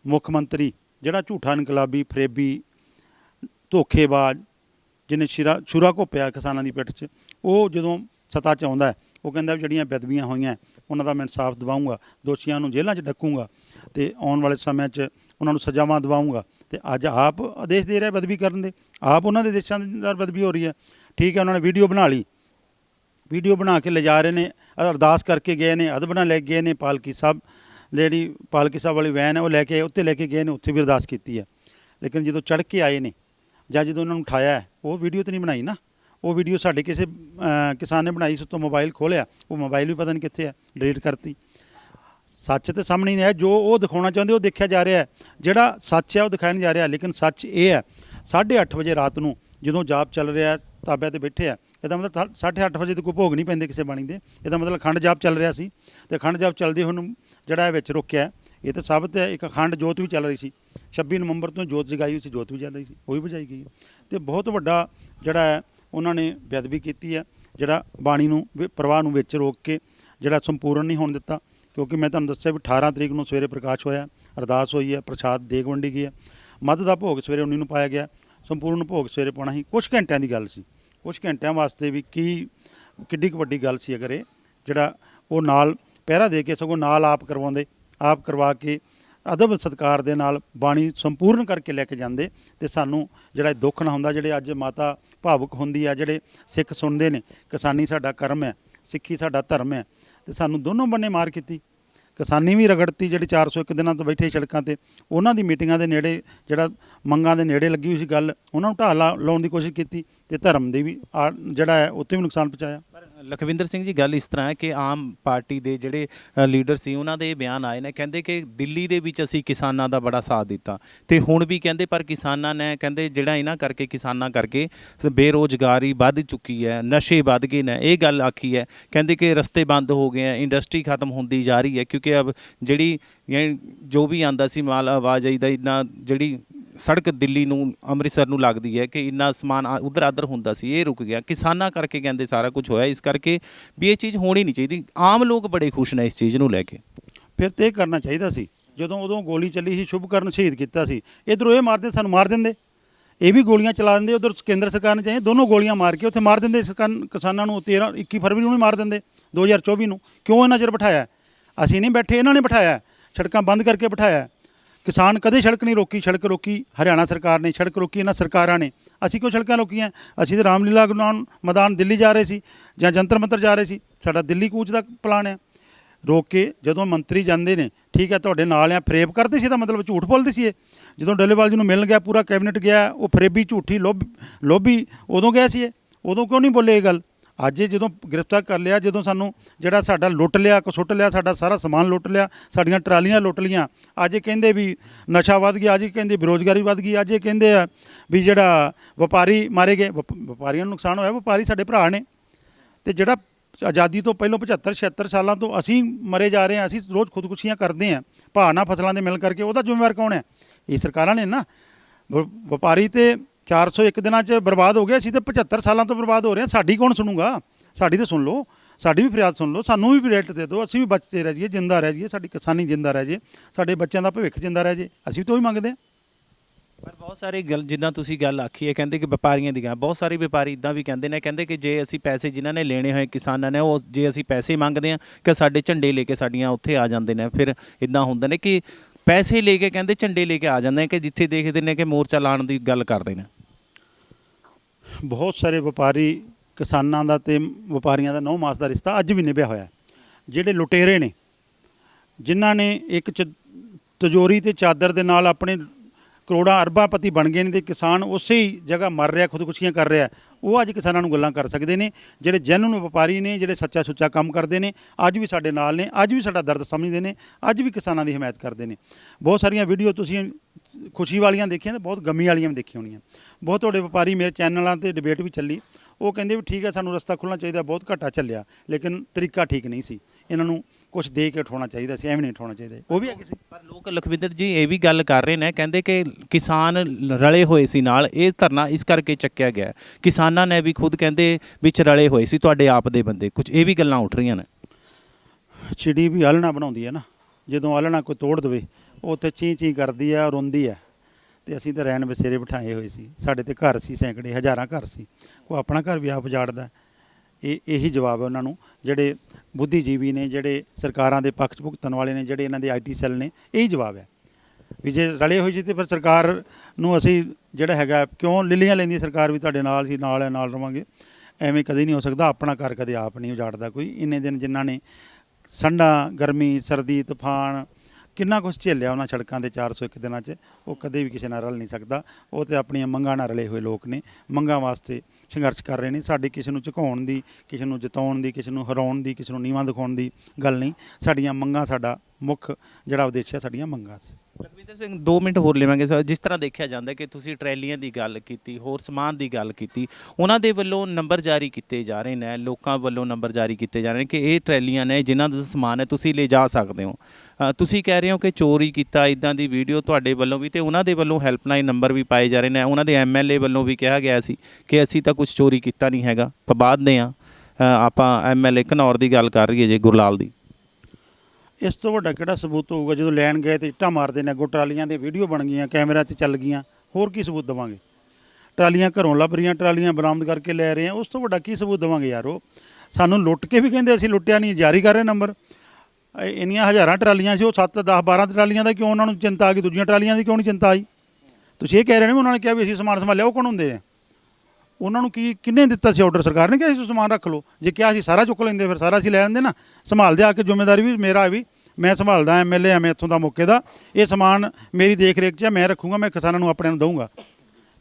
ਮੁੱਖ ਮੰਤਰੀ, ਜਿਹੜਾ ਝੂਠਾ ਇਨਕਲਾਬੀ, ਫਰੇਬੀ, ਧੋਖੇਬਾਜ਼, ਜਿਹਨੇ ਸ਼ਿਰਾ, ਛੁਰਾ ਘੋਪਿਆ ਕਿਸਾਨਾਂ ਦੀ ਪਿੱਠ 'ਚ ਉਹ ਜਦੋਂ ਸਤਾ 'ਚ ਆਉਂਦਾ ਉਹ ਕਹਿੰਦਾ ਵੀ ਜਿਹੜੀਆਂ ਬੇਦਬੀਆਂ ਹੋਈਆਂ ਉਹਨਾਂ ਦਾ ਮੈਂ ਇਨਸਾਫ ਦਿਵਾਉਂਗਾ, ਦੋਸ਼ੀਆਂ ਨੂੰ ਜੇਲ੍ਹਾਂ 'ਚ ਡੱਕੂੰਗਾ ਤੇ ਆਉਣ ਵਾਲੇ ਸਮੇਂ 'ਚ ਉਹਨਾਂ ਨੂੰ ਸਜ਼ਾਵਾਂ ਦਿਵਾਉਂਗਾ ਤੇ ਅੱਜ ਆਪ ਆਦੇਸ਼ ਦੇ ਰਿਹਾ ਬਦਬੀ ਕਰਨ ਦੇ, ਆਪ ਉਹਨਾਂ ਦੇ ਦੇਸ਼ਾਂ ਦੇ ਅੰਦਰ ਬਦਬੀ ਹੋ ਰਹੀ ਹੈ। ਠੀਕ ਹੈ, ਉਹਨਾਂ ਨੇ ਵੀਡੀਓ ਬਣਾ ਲਈ। ਵੀਡੀਓ ਬਣਾ ਕੇ ਲਿਜਾ ਰਹੇ ਨੇ, ਅਰਦਾਸ ਕਰਕੇ ਗਏ ਨੇ ਅਦਬਣਾ ਲੈ ਕੇ ਗਏ ਨੇ, ਪਾਲਕੀ ਸਾਹਿਬ, ਜਿਹੜੀ ਪਾਲਕੀ ਸਾਹਿਬ ਵਾਲੀ ਵੈਨ ਹੈ, ਉਹ ਲੈ ਕੇ ਉੱਤੇ ਲੈ ਕੇ ਗਏ ਨੇ, ਉੱਥੇ ਵੀ ਅਰਦਾਸ ਕੀਤੀ ਹੈ। ਲੇਕਿਨ ਜਦੋਂ ਚੜ੍ਹ ਕੇ ਆਏ ਨੇ, ਜਾਂ ਜਦੋਂ ਉਹਨਾਂ ਨੂੰ ਉਠਾਇਆ ਉਹ ਵੀਡੀਓ ਤੇ ਨਹੀਂ ਬਣਾਈ ਨਾ? ਉਹ ਵੀਡੀਓ ਸਾਡੇ ਕਿਸੇ ਕਿਸਾਨ ਨੇ ਬਣਾਈ, ਸੀ ਤੋਂ ਮੋਬਾਈਲ ਖੋਲਿਆ। ਉਹ ਮੋਬਾਈਲ ਵੀ ਪਤਾ ਨਹੀਂ ਕਿੱਥੇ ਹੈ ਡਿਲੀਟ ਕਰਤੀ। ਸੱਚ ਤੇ ਸਾਹਮਣੇ ਹੀ ਹੈ ਜੋ ਉਹ ਦਿਖਾਉਣਾ ਚਾਹੁੰਦੇ, ਉਹ ਦੇਖਿਆ ਜਾ ਰਿਹਾ ਹੈ। ਜਿਹੜਾ ਸੱਚ ਹੈ, ਉਹ ਦਿਖਾਇਆ ਨਹੀਂ ਜਾ ਰਿਹਾ, ਲੇਕਿਨ ਸੱਚ ਇਹ ਹੈ 8:30 ਵਜੇ ਰਾਤ ਨੂੰ ਜਦੋਂ ਜਾਪ ਚੱਲ ਰਿਹਾ ਤਾਬਿਆਂ ਤੇ ਬੈਠੇ ਆ, ਇਹਦਾ ਮਤਲਬ 8:30 ਵਜੇ ਤੇ ਕੋਈ ਭੋਗ ਨਹੀਂ ਪੈਂਦੇ ਕਿਸੇ ਬਾਣੀ ਦੇ। ਇਹਦਾ ਮਤਲਬ ਅਖੰਡ ਜਾਪ ਚੱਲ ਰਿਹਾ ਸੀ, ਤੇ ਅਖੰਡ ਜਾਪ ਚੱਲਦੇ ਹੁਣ ਜਿਹੜਾ ਇਹ ਵਿੱਚ ਰੁਕਿਆ ਇਹ ਤਾਂ ਸਾਬਤ ਹੈ ਇੱਕ ਅਖੰਡ ਜੋਤ ਵੀ ਚੱਲ ਰਹੀ ਸੀ। 26 ਨਵੰਬਰ ਤੋਂ ਜੋਤ ਜਗਾਈ ਹੋਈ ਸੀ, ਜੋਤ ਵੀ ਚੱਲ ਰਹੀ ਸੀ, ਉਹ ਵੀ ਬੁਝਾਈ ਗਈ ਤੇ ਬਹੁਤ ਵੱਡਾ ਜਿਹੜਾ ਹੈ ਉਹਨਾਂ ਨੇ ਬੇਅਦਬੀ ਕੀਤੀ ਹੈ, ਜਿਹੜਾ ਬਾਣੀ ਨੂੰ ਵੀ- ਪ੍ਰਵਾਹ ਨੂੰ ਵਿੱਚ ਰੋਕ ਕੇ ਜਿਹੜਾ ਸੰਪੂਰਨ ਨਹੀਂ ਹੋਣ ਦਿੱਤਾ, ਕਿਉਂਕਿ ਮੈਂ ਤੁਹਾਨੂੰ ਦੱਸਿਆ ਵੀ 18 ਤਰੀਕ ਨੂੰ ਸਵੇਰੇ ਪ੍ਰਕਾਸ਼ ਹੋਇਆ, ਅਰਦਾਸ ਹੋਈ ਹੈ, ਪ੍ਰਸ਼ਾਦ ਦੇਗ ਵੰਡੀ ਗਈ ਹੈ। ਮੱਧ ਦਾ ਭੋਗ ਸਵੇਰੇ 19 ਨੂੰ ਪਾਇਆ ਗਿਆ, ਸੰਪੂਰਨ ਭੋਗ ਸਵੇਰੇ ਪਾਉਣਾ ਸੀ ਕੁਝ ਘੰਟਿਆਂ ਦੀ ਗੱਲ ਸੀ। ਕੁਝ ਘੰਟਿਆਂ ਵਾਸਤੇ ਵੀ ਕੀ ਕਿੱਡੀ ਕੁ ਵੱਡੀ ਗੱਲ ਸੀ ਅਗਰ ਇਹ, ਜਿਹੜਾ ਉਹ ਨਾਲ ਪਹਿਰਾ ਦੇ ਕੇ ਸਗੋਂ ਨਾਲ ਆਪ ਕਰਵਾਉਂਦੇ, ਆਪ ਕਰਵਾ ਕੇ ਅਦਬ ਸਤਕਾਰ ਦੇ ਨਾਲ ਬਾਣੀ ਸੰਪੂਰਨ ਕਰਕੇ ਲੈ ਕੇ ਜਾਂਦੇ ਤੇ ਸਾਨੂੰ ਜਿਹੜਾ ਦੁੱਖ ਨਾ ਹੁੰਦਾ, ਜਿਹੜੇ ਅੱਜ ਮਾਤਾ ਭਾਵੁਕ ਹੁੰਦੀ ਆ ਜਿਹੜੇ ਸਿੱਖ ਸੁਣਦੇ ਨੇ, ਕਿਸਾਨੀ ਸਾਡਾ ਕਰਮ ਹੈ, ਸਿੱਖੀ ਸਾਡਾ ਧਰਮ ਹੈ, ਤੇ ਸਾਨੂੰ ਦੋਨੋਂ ਬੰਨੇ ਮਾਰ ਕੀਤੀ। ਕਿਸਾਨੀ ਵੀ ਰਗੜਤੀ ਜਿਹੜੀ 401 ਦਿਨਾਂ ਤੋਂ ਬੈਠੇ ਸੜਕਾਂ ਤੇ, ਉਹਨਾਂ ਦੀ ਮੀਟਿੰਗਾਂ ਦੇ ਨੇੜੇ ਜਿਹੜਾ ਮੰਗਾਂ ਦੇ ਨੇੜੇ ਲੱਗੀ ਹੋਈ ਸੀ ਗੱਲ, ਉਹਨਾਂ ਨੂੰ ਢਾਹ ਲਾ- ਲਾਉਣ ਦੀ ਕੋਸ਼ਿਸ਼ ਕੀਤੀ ਤੇ ਧਰਮ ਦੀ ਵੀ ਆ- ਜਿਹੜਾ ਹੈ ਉੱਥੇ ਵੀ ਨੁਕਸਾਨ ਪਹੁੰਚਾਇਆ। ਲਖਵਿੰਦਰ ਸਿੰਘ ਜੀ, ਗੱਲ ਇਸ ਤਰ੍ਹਾਂ ਹੈ ਕਿ ਆਮ ਪਾਰਟੀ ਦੇ ਜਿਹੜੇ ਲੀਡਰ ਸੀ, ਉਹਨਾਂ ਦੇ ਇਹ ਬਿਆਨ ਆਏ ਨੇ, ਕਹਿੰਦੇ ਕਿ ਦਿੱਲੀ ਦੇ ਵਿੱਚ ਅਸੀਂ ਕਿਸਾਨਾਂ ਦਾ ਬੜਾ ਸਾਥ ਦਿੱਤਾ। ਤੇ ਹੁਣ ਵੀ ਕਹਿੰਦੇ, ਪਰ ਕਿਸਾਨਾਂ ਨੇ ਕਹਿੰਦੇ, ਜਿਹੜਾ ਇਹਨਾਂ ਕਰਕੇ ਕਿਸਾਨਾਂ ਕਰਕੇ ਬੇਰੋਜ਼ਗਾਰੀ ਵੱਧ ਚੁੱਕੀ ਹੈ, ਨਸ਼ੇ ਵੱਧ ਗਏ ਨੇ, ਇਹ ਗੱਲ ਆਖੀ ਹੈ। ਕਹਿੰਦੇ ਕਿ ਰਸਤੇ ਬੰਦ ਹੋ ਗਏ ਹੈ, ਇੰਡਸਟਰੀ ਖਤਮ ਹੁੰਦੀ ਜਾ ਰਹੀ ਹੈ, ਕਿਉਂਕਿ ਅਬ ਜਿਹੜੀ ਜੋ ਵੀ ਆਂਦਾ ਸੀ, ਮਾਲ ਆਵਾਜਾਈ ਦਾ, ਇੰਨਾ ਜਿਹੜੀ ਸੜਕ ਦਿੱਲੀ ਨੂੰ, ਅੰਮ੍ਰਿਤਸਰ ਨੂੰ ਲੱਗਦੀ ਹੈ ਕਿ ਇੰਨਾ ਸਮਾਨ ਉਧਰ ਆਦਰ ਹੁੰਦਾ ਸੀ, ਇਹ ਰੁਕ ਗਿਆ। ਕਿਸਾਨਾਂ ਕਰਕੇ ਕਹਿੰਦੇ ਸਾਰਾ ਕੁਝ ਹੋਇਆ, ਇਸ ਕਰਕੇ ਵੀ ਇਹ ਚੀਜ਼ ਹੋਣੀ ਨਹੀਂ ਚਾਹੀਦੀ। ਆਮ ਲੋਕ ਬੜੇ ਖੁਸ਼ ਨੇ ਇਸ ਚੀਜ਼ ਨੂੰ ਲੈ ਕੇ। ਫਿਰ ਤੇ ਇਹ ਕਰਨਾ ਚਾਹੀਦਾ ਸੀ। ਜਦੋਂ ਉਦੋਂ ਗੋਲੀ ਚੱਲੀ ਸੀ ਸ਼ੁਭਕਰਨ ਸ਼ਹੀਦ ਕੀਤਾ ਸੀ। ਇਧਰੋਂ ਇਹ ਮਾਰਦੇ, ਸਾਨੂੰ ਮਾਰ ਦਿੰਦੇ। ਇਹ ਵੀ ਗੋਲੀਆਂ ਚਲਾ ਦਿੰਦੇ, ਉਧਰ ਕੇਂਦਰ ਸਰਕਾਰ ਨੇ ਚਾਹੇ ਦੋਨੋਂ ਗੋਲੀਆਂ ਮਾਰ ਕੇ ਉੱਥੇ ਮਾਰ ਦਿੰਦੇ। ਕਿਸਾਨਾਂ ਨੂੰ 13 21 ਫਰਵਰੀ ਨੂੰ ਵੀ ਮਾਰ ਦਿੰਦੇ 2024 ਨੂੰ। ਕਿਉਂ ਇਹਨਾਂ ਚਿਰ ਬਿਠਾਇਆ? ਅਸੀਂ ਨਹੀਂ ਬੈਠੇ, ਇਹਨਾਂ ਨੇ ਬਿਠਾਇਆ। ਸੜਕਾਂ ਬੰਦ ਕਰਕੇ ਬਿਠਾਇਆ। ਕਿਸਾਨ ਕਦੇ ਸੜਕ ਨਹੀਂ ਰੋਕੀ, ਸੜਕ ਰੋਕੀ ਹਰਿਆਣਾ ਸਰਕਾਰ ਨੇ, ਸੜਕ ਰੋਕੀ ਇਹਨਾਂ ਸਰਕਾਰਾਂ ਨੇ। ਅਸੀਂ ਕਿਉਂ ਸੜਕਾਂ ਰੋਕੀਆਂ? ਅਸੀਂ ਤਾਂ ਰਾਮਲੀਲਾ ਗਰਾਊਂਡ ਮੈਦਾਨ ਦਿੱਲੀ ਜਾ ਰਹੇ ਸੀ ਜਾਂ ਜੰਤਰ ਮੰਤਰ ਜਾ ਰਹੇ ਸੀ। ਸਾਡਾ ਦਿੱਲੀ ਕੂਚ ਦਾ ਪਲਾਨ ਹੈ। ਰੋਕ ਕੇ ਜਦੋਂ ਮੰਤਰੀ ਜਾਂਦੇ ਨੇ, ਠੀਕ ਹੈ, ਤੁਹਾਡੇ ਨਾਲ ਆ, ਫਰੇਬ ਕਰਦੇ ਸੀ ਤਾਂ ਮਤਲਬ, ਝੂਠ ਬੋਲਦੇ ਸੀ ਇਹ। ਜਦੋਂ ਡੱਲੇਵਾਲ ਜੀ ਨੂੰ ਮਿਲਣ ਗਿਆ, ਪੂਰਾ ਕੈਬਨਿਟ ਗਿਆ, ਉਹ ਫਰੇਬੀ ਝੂਠੀ ਲੋਭ, ਲੋਭੀ ਉਦੋਂ ਗਿਆ ਸੀ ਇਹ। ਉਦੋਂ ਕਿਉਂ ਨਹੀਂ ਬੋਲੇ ਇਹ ਗੱਲ? ਅੱਜ ਇਹ ਜਦੋਂ ਗ੍ਰਿਫਤਾਰ ਕਰ ਲਿਆ, ਜਦੋਂ ਸਾਨੂੰ ਜਿਹੜਾ ਸਾਡਾ ਲੁੱਟ ਲਿਆ ਕੋ ਸੁੱਟ ਲਿਆ, ਸਾਡਾ ਸਾਰਾ ਸਮਾਨ ਲੁੱਟ ਲਿਆ, ਸਾਡੀਆਂ ਟਰਾਲੀਆਂ ਲੁੱਟ ਲੀਆਂ ਅੱਜ ਇਹ ਕਹਿੰਦੇ ਵੀ ਨਸ਼ਾ ਵੱਧ ਗਿਆ, ਅੱਜ ਇਹ ਕਹਿੰਦੇ ਬੇਰੋਜ਼ਗਾਰੀ ਵੱਧ ਗਈ, ਅੱਜ ਇਹ ਕਹਿੰਦੇ ਆ ਵੀ ਜਿਹੜਾ ਵਪਾਰੀ ਮਾਰੇ ਗਏ, ਵਪ- ਵਪਾਰੀਆਂ ਨੂੰ ਨੁਕਸਾਨ ਹੋਇਆ, ਵਪਾਰੀ ਸਾਡੇ ਭਰਾ ਨੇ। ਤੇ ਜਿਹੜਾ ਆਜ਼ਾਦੀ ਤੋਂ ਪਹਿਲਾਂ 75 76 ਸਾਲਾਂ ਤੋਂ ਅਸੀਂ ਮਰੇ ਜਾ ਰਹੇ ਹਾਂ, ਅਸੀਂ ਰੋਜ਼ ਖੁਦਕੁਸ਼ੀਆਂ ਕਰਦੇ ਹਾਂ, ਭਾਅ ਨਾਲ ਫਸਲਾਂ ਦੇ ਮਿਲ ਕਰਕੇ ਉਹਦਾ ਜ਼ਿੰਮੇਵਾਰ ਕੌਣ ਹੈ? ਇਹ ਸਰਕਾਰਾਂ ਨੇ ਨਾ ਵਪਾਰੀ ਤੇ 401 ਦਿਨਾਂ 'ਚ ਬਰਬਾਦ ਹੋ ਗਿਆ, ਅਸੀਂ ਤੇ 75 ਸਾਲਾਂ ਤੋਂ ਬਰਬਾਦ ਹੋ ਰਹੇ ਹਾਂ। ਸਾਡੀ ਕੌਣ ਸੁਣੂਗਾ? ਸਾਡੀ ਤੇ ਸੁਣ ਲਓ। ਸਾਡੀ ਵੀ ਫਰਿਆਦ ਸੁਣ ਲਓ। ਸਾਨੂੰ ਵੀ ਰੇਟ ਦੇ ਦਿਓ। ਅਸੀਂ ਵੀ ਬਚਦੇ ਰਹਿ ਜਾਈਏ ਜਿੰਦਾ ਰਹਿ ਜਾਈਏ ਸਾਡੀ ਕਿਸਾਨੀ ਜਿੰਦਾ ਰਹਿ ਜਾਏ ਸਾਡੇ ਬੱਚਿਆਂ ਦਾ ਭਵਿੱਖ ਜਿੰਦਾ ਰਹਿ ਜਾਏ ਅਸੀਂ ਵੀ ਤਾਂ ਉਹੀ ਮੰਗਦੇ ਹਾਂ। ਪਰ ਬਹੁਤ ਸਾਰੇ ਗੱਲ, ਜਿੱਦਾਂ ਤੁਸੀਂ ਗੱਲ ਆਖੀ ਹੈ, ਕਹਿੰਦੇ ਕਿ ਵਪਾਰੀਆਂ ਦੀਆਂ ਬਹੁਤ ਸਾਰੇ ਵਪਾਰੀ ਇਦਾਂ ਵੀ ਕਹਿੰਦੇ ਨੇ, ਕਹਿੰਦੇ ਕਿ ਜੇ ਅਸੀਂ ਪੈਸੇ ਜਿਨ੍ਹਾਂ ਨੇ ਲੈਣੇ ਹੋਏ ਕਿਸਾਨਾਂ ਨੇ, ਉਹ ਜੇ ਅਸੀਂ ਪੈਸੇ ਮੰਗਦੇ ਆ ਕਿ ਸਾਡੇ ਝੰਡੇ ਲੈ ਕੇ ਸਾਡੀਆਂ ਉੱਥੇ ਆ ਜਾਂਦੇ ਨੇ। ਫਿਰ ਇਦਾਂ ਹੁੰਦਾ ਨੇ ਕਿ ਪੈਸੇ ਲੈ ਕੇ ਕਹਿੰਦੇ ਝੰਡੇ ਲੈ ਕੇ ਆ ਜਾਂਦੇ ਨੇ ਕਿ ਜਿੱਥੇ ਦੇਖਦੇ ਨੇ ਕਿ ਮੋਰਚਾ ਲਾਉਣ ਦੀ ਗੱਲ ਕਰਦੇ ਨੇ। ਬਹੁਤ ਸਾਰੇ ਵਪਾਰੀ ਕਿਸਾਨਾਂ ਦਾ ਤੇ ਵਪਾਰੀਆਂ ਦਾ ਨੌ ਮਾਸ ਦਾ ਰਿਸ਼ਤਾ ਅੱਜ ਵੀ ਨਿਭਿਆ ਹੋਇਆ ਜਿਹੜੇ ਲੁਟੇਰੇ ਨੇ, ਜਿਨ੍ਹਾਂ ਨੇ ਇੱਕ ਚ ਤਜੋਰੀ ਤੇ ਚਾਦਰ ਦੇ ਨਾਲ ਆਪਣੇ ਕਰੋੜਾਂ ਅਰਬਾਪਤੀ ਬਣ ਗਏ ਨੇ ਤੇ ਕਿਸਾਨ ਉਸੇ ਹੀ ਜਗ੍ਹਾ ਮਰ ਰਿਹਾ, ਖੁਦਕੁਸ਼ੀਆਂ ਕਰ ਰਿਹਾ ਉਹ ਅੱਜ ਕਿਸਾਨਾਂ ਨੂੰ ਗੱਲਾਂ ਕਰ ਸਕਦੇ ਨੇ, ਜਿਹੜੇ ਜੈਨੂਨ ਵਪਾਰੀ ਨੇ, ਜਿਹੜੇ ਸੱਚਾ ਸੁੱਚਾ ਕੰਮ ਕਰਦੇ ਨੇ, ਅੱਜ ਵੀ ਸਾਡੇ ਨਾਲ ਨੇ, ਅੱਜ ਵੀ ਸਾਡਾ ਦਰਦ ਸਮਝਦੇ ਨੇ, ਅੱਜ ਵੀ ਕਿਸਾਨਾਂ ਦੀ ਹਮਾਇਤ ਕਰਦੇ ਨੇ। ਬਹੁਤ ਸਾਰੀਆਂ ਵੀਡੀਓ ਤੁਸੀਂ ਖੁਸ਼ੀ ਵਾਲੀਆਂ ਦੇਖੀਆਂ ਤੇ ਬਹੁਤ ਗਮੀ ਵਾਲੀਆਂ ਵੀ ਦੇਖੀਆਂ ਹੋਣੀਆਂ। ਬਹੁਤ ਤੁਹਾਡੇ ਵਪਾਰੀ ਮੇਰੇ ਚੈਨਲਾਂ ਤੇ ਡਿਬੇਟ ਵੀ ਚੱਲੀ। ਉਹ ਕਹਿੰਦੇ ਵੀ ਠੀਕ ਹੈ ਸਾਨੂੰ ਰਸਤਾ ਖੁੱਲ੍ਹਣਾ ਚਾਹੀਦਾ ਬਹੁਤ ਘਾਟਾ ਚੱਲਿਆ ਲੇਕਿਨ ਤਰੀਕਾ ਠੀਕ ਨਹੀਂ ਸੀ। ਇਹਨਾਂ ਨੂੰ ਕੁਝ ਦੇ ਕੇ ਉਠਾਉਣਾ ਚਾਹੀਦਾ ਸੀ ਐਵੇਂ ਨਹੀਂ ਉਠਾਉਣਾ ਚਾਹੀਦਾ। ਉਹ ਵੀ ਹੈਗੇ ਸੀ। ਪਰ ਲੋਕ ਲਖਵਿੰਦਰ ਜੀ ਇਹ ਵੀ ਗੱਲ ਕਰ ਰਹੇ ਨੇ ਕਹਿੰਦੇ ਕਿ ਕਿਸਾਨ ਰਲੇ ਹੋਏ ਸੀ ਨਾਲ ਇਹ ਧਰਨਾ ਇਸ ਕਰਕੇ ਚੱਕਿਆ ਗਿਆ। ਕਿਸਾਨਾਂ ਨੇ ਵੀ ਖੁਦ ਕਹਿੰਦੇ ਵਿੱਚ ਰਲੇ ਹੋਏ ਸੀ ਤੁਹਾਡੇ ਆਪ ਦੇ ਬੰਦੇ ਕੁਝ ਇਹ ਵੀ ਗੱਲਾਂ ਉੱਠ ਰਹੀਆਂ ਨੇ। ਚਿੜੀ ਵੀ ਆਲਣਾ ਬਣਾਉਂਦੀ ਹੈ ਨਾ। ਜਦੋਂ ਆਲਣਾ ਕੋਈ ਤੋੜ ਦੇਵੇ ਉਹ ਉੱਥੇ ਚੀਂ ਚੀਂ ਕਰਦੀ ਆ, ਰੋਂਦੀ ਆ। ਤੇ ਅਸੀਂ ਤਾਂ ਰਹਿਣ ਬਸੇਰੇ ਬਿਠਾਏ ਹੋਏ ਸੀ। ਸਾਡੇ ਤੇ ਘਰ ਸੀ ਸੈਂਕੜੇ, ਹਜ਼ਾਰਾਂ ਘਰ ਸੀ। ਉਹ ਆਪਣਾ ਘਰ ਵੀ ਆਪ ਉਜਾੜਦਾ। ਇਹ, ਇਹੀ ਜਵਾਬ ਹੈ ਉਹਨਾਂ ਨੂੰ। ਜਿਹੜੇ ਬੁੱਧੀਜੀਵੀ ਨੇ, ਜਿਹੜੇ ਸਰਕਾਰਾਂ ਦੇ ਪੱਖ 'ਚ ਭੁਗਤਣ ਵਾਲੇ ਨੇ, ਜਿਹੜੇ ਇਹਨਾਂ ਦੇ ਆਈਟੀ ਸੈੱਲ ਨੇ, ਇਹੀ ਜਵਾਬ ਹੈ। ਵੀ ਜੇ ਰਲੇ ਹੋਏ ਸੀ ਤੇ ਫਿਰ ਸਰਕਾਰ ਨੂੰ ਅਸੀਂ ਜਿਹੜਾ ਹੈਗਾ, ਕਿਉਂ ਲਿਲੀਆਂ ਲੈਂਦੀ ਸਰਕਾਰ ਵੀ ਤੁਹਾਡੇ ਨਾਲ ਸੀ, ਨਾਲ ਹੈ, ਨਾਲ ਰਵਾਂਗੇ। ਐਵੇਂ ਕਦੇ ਨਹੀਂ ਹੋ ਸਕਦਾ, ਆਪਣਾ ਘਰ ਕਦੇ ਆਪ ਨਹੀਂ ਉਜਾੜਦਾ ਕੋਈ। ਇੰਨੇ ਦਿਨ ਜਿਨ੍ਹਾਂ ਨੇ ਠੰਡਾ ਗਰਮੀ, ਸਰਦੀ, ਤੂਫਾਨ ਕਿੰਨਾ ਕੁਝ ਝੇਲਿਆ ਉਹਨਾਂ ਸੜਕਾਂ ਦੇ 401 ਦਿਨਾਂ 'ਚ, ਉਹ ਕਦੇ ਵੀ ਕਿਸੇ ਨਾਲ ਰਲ ਨਹੀਂ ਸਕਦਾ। ਉਹ ਤੇ ਆਪਣੀਆਂ ਮੰਗਾਂ ਨਾਲ ਰਲੇ ਹੋਏ ਲੋਕ ਨੇ, ਮੰਗਾਂ ਵਾਸਤੇ ਸੰਘਰਸ਼ ਕਰ ਰਹੇ ਨੇ। ਸਾਡੀ ਕਿਸੇ ਨੂੰ ਝੁਕਾਉਣ ਦੀ, ਕਿਸੇ ਨੂੰ ਜਿਤਾਉਣ ਦੀ, ਕਿਸੇ ਨੂੰ ਹਰਾਉਣ ਦੀ, ਕਿਸੇ ਨੂੰ ਨੀਵਾਂ ਦਿਖਾਉਣ ਦੀ ਗੱਲ ਨਹੀਂ। ਸਾਡੀਆਂ ਮੰਗਾਂ ਸਾਡਾ ਮੁੱਖ ਜਿਹੜਾ ਉਦੇਸ਼ ਹੈ, ਸਾਡੀਆਂ ਮੰਗਾਂ ਸੀ। ਲਖਵਿੰਦਰ ਸਿੰਘ 2 ਮਿੰਟ ਹੋਰ ਲਵਾਂਗੇ ਸਰ। ਜਿਸ ਤਰ੍ਹਾਂ ਦੇਖਿਆ ਜਾਂਦਾ ਕਿ ਤੁਸੀਂ ਟਰੈਲੀਆਂ ਦੀ ਗੱਲ ਕੀਤੀ, ਹੋਰ ਸਮਾਨ ਦੀ ਗੱਲ ਕੀਤੀ, ਉਹਨਾਂ ਦੇ ਵੱਲੋਂ ਨੰਬਰ ਜਾਰੀ ਕੀਤੇ ਜਾ ਰਹੇ ਨੇ। ਲੋਕਾਂ ਵੱਲੋਂ ਨੰਬਰ ਜਾਰੀ ਕੀਤੇ ਜਾ ਰਹੇ ਨੇ ਕਿ ਇਹ ਟਰੈਲੀਆਂ ਨੇ, ਜਿਨ੍ਹਾਂ ਦਾ ਸਮਾਨ ਹੈ, ਤੁਸੀਂ ਲੈ ਜਾ ਸਕਦੇ ਹੋ। ਤੁਸੀਂ ਕਹਿ ਰਹੇ ਹੋ ਕਿ ਚੋਰੀ ਕੀਤਾ ਇਦਾਂ ਦੀ ਵੀਡੀਓ ਤੁਹਾਡੇ ਵੱਲੋਂ ਵੀ ਤੇ ਉਹਨਾਂ ਦੇ ਵੱਲੋਂ ਹੈਲਪਲਾਈਨ ਨੰਬਰ ਵੀ ਪਾਏ ਜਾ ਰਹੇ ਨੇ। ਉਹਨਾਂ ਦੇ ਐਮਐਲਏ ਵੱਲੋਂ ਵੀ ਕਿਹਾ ਗਿਆ ਸੀ ਕਿ ਅਸੀਂ ਤਾਂ ਕੁਝ ਚੋਰੀ ਕੀਤਾ ਨਹੀਂ ਹੈਗਾ। ਪਰ ਬਾਅਦ ਦੇ ਆ। ਆਪਾਂ ਐਮਐਲਏ ਘਨੌਰ ਦੀ ਗੱਲ ਕਰ ਰਹੀਏ ਜੇ ਗੁਰਲਾਲ ਦੀ। ਇਸ ਤੋਂ ਵੱਡਾ ਕਿਹੜਾ ਸਬੂਤ ਹੋਊਗਾ? ਜਦੋਂ ਲੈਣ ਗਏ ਤੇ ਇੱਟਾਂ ਮਾਰਦੇ ਨੇ, ਅੱਗੋਂ ਟਰਾਲੀਆਂ ਦੇ ਵੀਡੀਓ ਬਣ ਗਈਆਂ ਕੈਮਰਾ 'ਚ ਚੱਲ ਗਈਆਂ। ਹੋਰ ਕੀ ਸਬੂਤ ਦੇਵਾਂਗੇ? ਟਰਾਲੀਆਂ ਘਰੋਂ ਲੱਭ ਰਹੀਆਂ, ਟਰਾਲੀਆਂ ਬਰਾਮਦ ਕਰਕੇ ਲੈ ਰਹੇ ਆ। ਉਸ ਤੋਂ ਵੱਡਾ ਕੀ ਸਬੂਤ ਦੇਵਾਂਗੇ ਯਾਰੋ? ਸਾਨੂੰ ਲੁੱਟ ਕੇ ਵੀ ਕਹਿੰਦੇ ਅਸੀਂ ਲੁੱਟਿਆ ਨਹੀਂ, ਜਾਰੀ ਕਰ ਰਹੇ ਨੰਬਰ ਇਹ ਇੰਨੀਆਂ ਹਜ਼ਾਰਾਂ ਟਰਾਲੀਆਂ ਸੀ, ਉਹ 7 10 12 ਟਰਾਲੀਆਂ ਦਾ ਕਿਉਂ ਉਹਨਾਂ ਨੂੰ ਚਿੰਤਾ ਆ ਗਈ? ਦੂਜੀਆਂ ਟਰਾਲੀਆਂ ਦੀ ਕਿਉਂ ਨਹੀਂ ਚਿੰਤਾ ਆਈ? ਤੁਸੀਂ ਇਹ ਕਹਿ ਰਹੇ ਨੇ ਵੀ ਉਹਨਾਂ ਨੇ ਕਿਹਾ ਵੀ ਅਸੀਂ ਸਮਾਨ ਸੰਭਾਲਿਆ, ਉਹ ਕੌਣ ਹੁੰਦੇ ਨੇ? ਉਹਨਾਂ ਨੂੰ ਕੀ, ਕਿੰਨੇ ਦਿੱਤਾ ਸੀ ਆਰਡਰ ਸਰਕਾਰ ਨੇ ਕਿ ਅਸੀਂ ਸਮਾਨ ਰੱਖ ਲਓ। ਜੇ ਕਿਹਾ ਅਸੀਂ ਸਾਰਾ ਚੁੱਕ ਲੈਂਦੇ, ਫਿਰ ਸਾਰਾ ਅਸੀਂ ਲੈ ਲੈਂਦੇ ਨਾ। ਸੰਭਾਲਦੇ ਆ ਕੇ ਜ਼ਿੰਮੇਵਾਰੀ ਵੀ, ਮੇਰਾ ਵੀ। ਮੈਂ ਸੰਭਾਲਦਾ ਐਮਐਲਏ ਐ ਮੈਂ ਇੱਥੋਂ ਦਾ ਮੌਕੇ ਦਾ। ਇਹ ਸਮਾਨ ਮੇਰੀ ਦੇਖ ਰੇਖ 'ਚ ਮੈਂ ਰੱਖੂੰਗਾ, ਮੈਂ ਕਿਸਾਨਾਂ ਨੂੰ ਆਪਣੇ ਨੂੰ ਦਊਂਗਾ।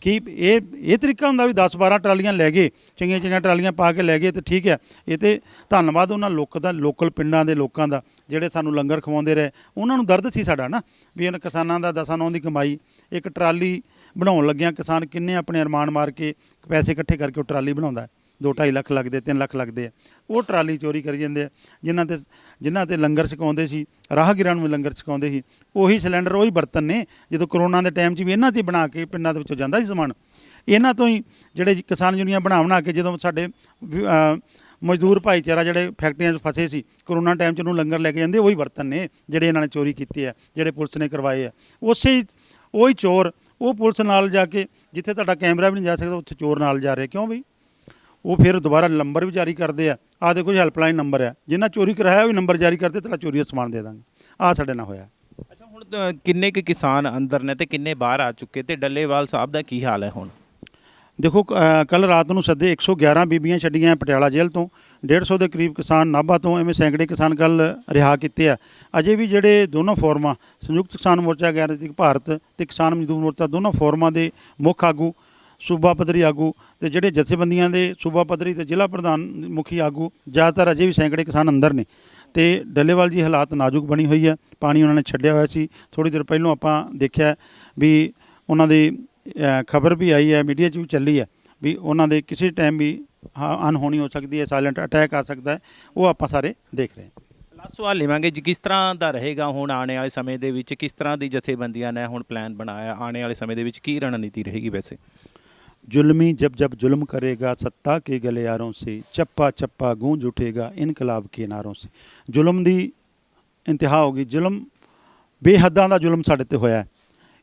ਕਿ ਇਹ ਇਹ ਤਰੀਕਾ ਹੁੰਦਾ ਵੀ 10 12 ਟਰਾਲੀਆਂ ਲੈ ਗਏ ਚੰਗੀਆਂ ਚੰਗੀਆਂ ਟਰਾਲੀਆਂ ਪਾ ਕੇ ਲੈ ਗਏ ਤੇ ਠੀਕ ਹੈ। ਇਹ ਤੇ ਧੰਨਵਾਦ ਉਹਨਾਂ ਲੋਕ ਦਾ, ਲੋਕਲ ਪਿੰਡਾਂ ਦੇ ਲੋਕਾਂ ਦਾ। ਜਿਹੜੇ ਸਾਨੂੰ ਲੰਗਰ ਖਵਾਉਂਦੇ ਰਹੇ, ਉਹਨਾਂ ਨੂੰ ਦਰਦ ਸੀ ਸਾਡਾ ਨਾ, ਵੀ ਇਹਨਾਂ ਕਿਸਾਨਾਂ ਦਾ ਦਸਾਂ ਨੌਂ ਦੀ ਕਮਾਈ, ਇੱਕ ਟਰਾਲੀ ਬਣਾਉਣ ਲੱਗਿਆਂ ਕਿਸਾਨ ਕਿੰਨੇ ਆਪਣੇ ਅਰਮਾਨ ਮਾਰ ਕੇ ਪੈਸੇ ਇਕੱਠੇ ਕਰਕੇ ਉਹ ਟਰਾਲੀ ਬਣਾਉਂਦਾ ਦੋ 2.5 ਲੱਖ ਲੱਗਦੇ 3 ਲੱਖ ਲੱਗਦੇ ਆ। ਉਹ ਟਰਾਲੀ ਚੋਰੀ ਕਰੀ ਜਾਂਦੇ ਆ, ਜਿਨ੍ਹਾਂ ਤੇ ਜਿਨ੍ਹਾਂ ਤੇ ਲੰਗਰ ਛਕਾਉਂਦੇ ਸੀ, ਰਾਹਗੀਰਾਂ ਨੂੰ ਲੰਗਰ ਛਕਾਉਂਦੇ ਸੀ। ਉਹੀ ਸਿਲੰਡਰ, ਉਹੀ ਬਰਤਨ ਨੇ, ਜਦੋਂ ਕਰੋਨਾ ਦੇ ਟਾਈਮ 'ਚ ਵੀ ਇਹਨਾਂ ਤੇ ਬਣਾ ਕੇ ਪਿੰਡਾਂ ਦੇ ਵਿੱਚੋਂ ਜਾਂਦਾ ਸੀ ਸਮਾਨ। ਇਹਨਾਂ ਤੋਂ ਹੀ ਜਿਹੜੇ ਕਿਸਾਨ ਯੂਨੀਅਨ ਬਣਾ ਬਣਾ ਕੇ ਜਦੋਂ ਸਾਡੇ ਮਜ਼ਦੂਰ ਭਾਈਚਾਰਾ ਜਿਹੜੇ ਫੈਕਟਰੀਆਂ 'ਚ ਫਸੇ ਸੀ, ਕਰੋਨਾ ਟਾਈਮ 'ਚ ਉਹਨੂੰ ਲੰਗਰ ਲੈ ਕੇ ਜਾਂਦੇ, ਉਹੀ ਬਰਤਨ ਨੇ ਜਿਹੜੇ ਇਹਨਾਂ ਨੇ ਚੋਰੀ ਕੀਤੇ ਆ ਜਿਹੜੇ ਪੁਲਿਸ ਨੇ ਕਰਵਾਏ ਆ ਉਸੇ ਹੀ, ਉਹੀ ਚੋਰ, ਉਹ ਪੁਲਿਸ ਨਾਲ ਜਾ ਕੇ, ਜਿੱਥੇ ਤੁਹਾਡਾ ਕੈਮਰਾ ਵੀ ਨਹੀਂ ਜਾ ਸਕਦਾ, ਉੱਥੇ ਚੋਰ ਨਾਲ ਜਾ ਰਹੇ। ਕਿਉਂ ਬਈ? ਉਹ ਫਿਰ ਦੁਬਾਰਾ ਨੰਬਰ ਵੀ ਜਾਰੀ ਕਰਦੇ ਆ। ਆ ਦੇਖੋ ਜੀ ਹੈਲਪਲਾਈਨ ਨੰਬਰ ਹੈ। ਜਿਨ੍ਹਾਂ ਚੋਰੀ ਕਰਾਇਆ, ਉਹ ਵੀ ਨੰਬਰ ਜਾਰੀ ਕਰਦੇ, ਤੁਹਾਡਾ ਚੋਰੀ ਦਾ ਸਮਾਨ ਦੇ ਦਾਂਗੇ। ਆ ਸਾਡੇ ਨਾਲ ਹੋਇਆ। ਅੱਛਾ, ਹੁਣ ਕਿੰਨੇ ਕੁ ਕਿਸਾਨ ਅੰਦਰ ਨੇ ਤੇ ਕਿੰਨੇ ਬਾਹਰ ਆ ਚੁੱਕੇ ਤੇ ਡੱਲੇਵਾਲ ਸਾਹਿਬ ਦਾ ਕੀ ਹਾਲ ਹੈ ਹੁਣ? ਦੇਖੋ ਕੱਲ ਰਾਤ ਨੂੰ ਸੱਦੇ 111 ਬੀਬੀਆਂ ਛੱਡੀਆਂ ਪਟਿਆਲਾ ਜੇਲ੍ਹ ਤੋਂ 150 ਦੇ ਕਰੀਬ ਕਿਸਾਨ ਨਾਭਾ ਤੋਂ ਐਵੇਂ ਸੈਂਕੜੇ ਕਿਸਾਨ ਕੱਲ ਰਿਹਾ ਕੀਤੇ ਆ। ਅਜੇ ਵੀ ਜਿਹੜੇ ਦੋਨੋਂ ਫੋਰਮਾਂ, ਸੰਯੁਕਤ ਕਿਸਾਨ ਮੋਰਚਾ ਗੈਰੰਟੀ ਭਾਰਤ ਤੇ ਕਿਸਾਨ ਮਜ਼ਦੂਰ ਮੋਰਚਾ, ਦੋਨੋਂ ਫੋਰਮਾਂ ਦੇ ਮੁੱਖ ਆਗੂ, ਸੂਬਾ ਪੱਧਰੀ ਆਗੂ ਤੇ ਜਿਹੜੇ ਜਥੇਬੰਦੀਆਂ ਦੇ ਸੂਬਾ ਪੱਧਰੀ ਤੇ ਜ਼ਿਲ੍ਹਾ ਪ੍ਰਧਾਨ ਮੁਖੀ ਆਗੂ, ਜ਼ਿਆਦਾਤਰ ਅਜੇ ਵੀ ਸੈਂਕੜੇ ਕਿਸਾਨ ਅੰਦਰ ਨੇ। ਤੇ ਡੱਲੇਵਾਲ ਜੀ ਹਾਲਾਤ ਨਾਜ਼ੁਕ ਬਣੀ ਹੋਈ ਹੈ ਪਾਣੀ ਉਹਨਾਂ ਨੇ ਛੱਡਿਆ ਹੋਇਆ ਸੀ। ਥੋੜੀ ਦੇਰ ਪਹਿਲਾਂ ਆਪਾਂ ਦੇਖਿਆ ਵੀ ਉਹਨਾਂ ਦੇ ਖਬਰ ਵੀ ਆਈ ਹੈ ਮੀਡੀਆ 'ਚ ਵੀ ਚੱਲੀ ਹੈ ਵੀ ਉਹਨਾਂ ਦੇ ਕਿਸੇ ਟਾਈਮ ਵੀ ਹਾਂ ਅਨਹੋਣੀ ਹੋ ਸਕਦੀ ਹੈ ਸਾਇਲੈਂਟ ਅਟੈਕ ਆ ਸਕਦਾ ਹੈ ਉਹ ਆਪਾਂ ਸਾਰੇ ਦੇਖ ਰਹੇ ਹਾਂ ਲਾਸਟ ਸਵਾਲ ਲਵਾਂਗੇ ਜੀ ਕਿਸ ਤਰ੍ਹਾਂ ਦਾ ਰਹੇਗਾ ਹੁਣ ਆਉਣੇ ਵਾਲੇ ਸਮੇਂ ਦੇ ਵਿੱਚ ਕਿਸ ਤਰ੍ਹਾਂ ਦੀ ਜਥੇਬੰਦੀਆਂ ਨੇ ਹੁਣ ਪਲਾਨ ਬਣਾਇਆ ਆਉਣੇ ਵਾਲੇ ਸਮੇਂ ਦੇ ਵਿੱਚ ਕੀ ਰਣਨੀਤੀ ਰਹੇਗੀ ਵੈਸੇ जुल्मी जब जब जुल्म करेगा सत्ता के गलियारों से चप्पा चप्पा गूंज उठेगा इनकलाब के नारों से ਜ਼ੁਲਮ ਦੀ ਇੰਤਹਾ ਹੋ ਗਈ ਜ਼ੁਲਮ ਬੇਹੱਦਾਂ ਦਾ ਜ਼ੁਲਮ ਸਾਡੇ ਤੇ ਹੋਇਆ ਹੈ।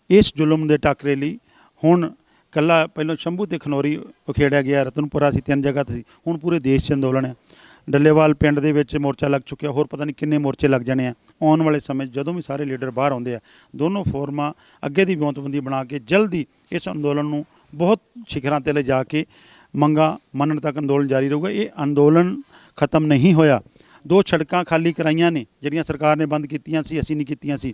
ਇਸ ਜ਼ੁਲਮ ਦੇ ਟਾਕਰੇ ਲਈ ਹੁਣ ਕੱਲਾ ਪਹਿਲਾਂ ਸ਼ੰਭੂ ਤੇ ਖਨੌਰੀ ਉਖੇੜਿਆ ਗਿਆ, ਰਤਨਪੁਰਾ ਸੀ, ਤਿੰਨ ਜਗ੍ਹਾ ਤੇ ਸੀ। ਹੁਣ ਪੂਰੇ ਦੇਸ਼ 'ਚ ਅੰਦੋਲਨ ਹੈ। ਡੱਲੇਵਾਲ ਪਿੰਡ ਦੇ ਵਿੱਚ ਮੋਰਚਾ ਲੱਗ ਚੁੱਕਿਆ, ਹੋਰ ਪਤਾ ਨਹੀਂ ਕਿੰਨੇ ਮੋਰਚੇ ਲੱਗ ਜਾਣੇ ਆ। ਆਉਣ ਵਾਲੇ ਸਮੇਂ 'ਚ ਜਦੋਂ ਵੀ ਸਾਰੇ ਲੀਡਰ ਬਾਹਰ ਆਉਂਦੇ ਆ, ਦੋਨੋਂ ਫੋਰਮਾਂ ਅੱਗੇ ਦੀ ਵਿਉਂਤਬੰਦੀ ਬਣਾ ਕੇ ਜਲਦੀ ਇਸ ਅੰਦੋਲਨ ਨੂੰ ਬਹੁਤ ਸਿਖਰਾਂ ਤੇ ਲੈ ਜਾ ਕੇ ਮੰਗਾ ਮੰਨਣ ਤੱਕ ਅੰਦੋਲਨ ਜਾਰੀ ਰਹੂਗਾ। ਇਹ ਅੰਦੋਲਨ ਖਤਮ ਨਹੀਂ ਹੋਇਆ। ਦੋ ਸੜਕਾਂ ਖਾਲੀ ਕਰਾਈਆਂ ਨੇ, ਜਿਹੜੀਆਂ ਸਰਕਾਰ ਨੇ ਬੰਦ ਕੀਤੀਆਂ ਸੀ, ਅਸੀਂ ਨਹੀਂ ਕੀਤੀਆਂ ਸੀ।